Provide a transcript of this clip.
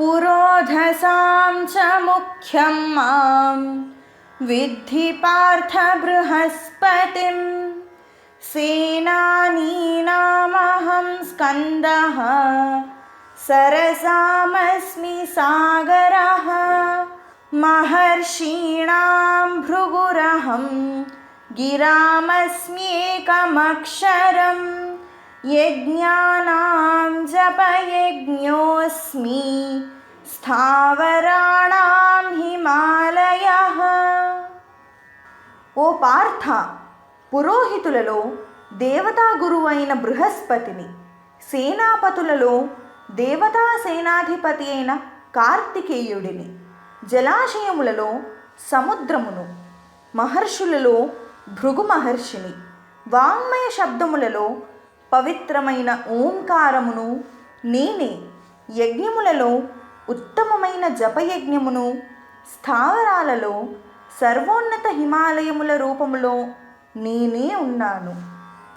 पुरोधसां च मुख्यं माँ। विद्धि पार्थ बृहस्पतिं। सेनानीनामहं स्कन्दः। सरसामस्मि सागरः। महर्षीणां भृगुरहं। गिरामस्म्येकमक्षरं यज्ञानां जपयज्ञोऽस्मि స్థావరాణం హిమాలయ ఓ పార్థ పురోహితులలో దేవతా గురువైన బృహస్పతిని సేనాపతులలో దేవతా సేనాధిపతి అయిన కార్తికేయుడిని జలాశయములలో సముద్రమును మహర్షులలో భృగు మహర్షిని వాంగ్మయ శబ్దములలో పవిత్రమైన ఓంకారమును నేనే యజ్ఞములలో ఉత్తమమైన జపయజ్ఞమును స్థావరాలలో సర్వోన్నత హిమాలయముల రూపములో నేనే ఉన్నాను.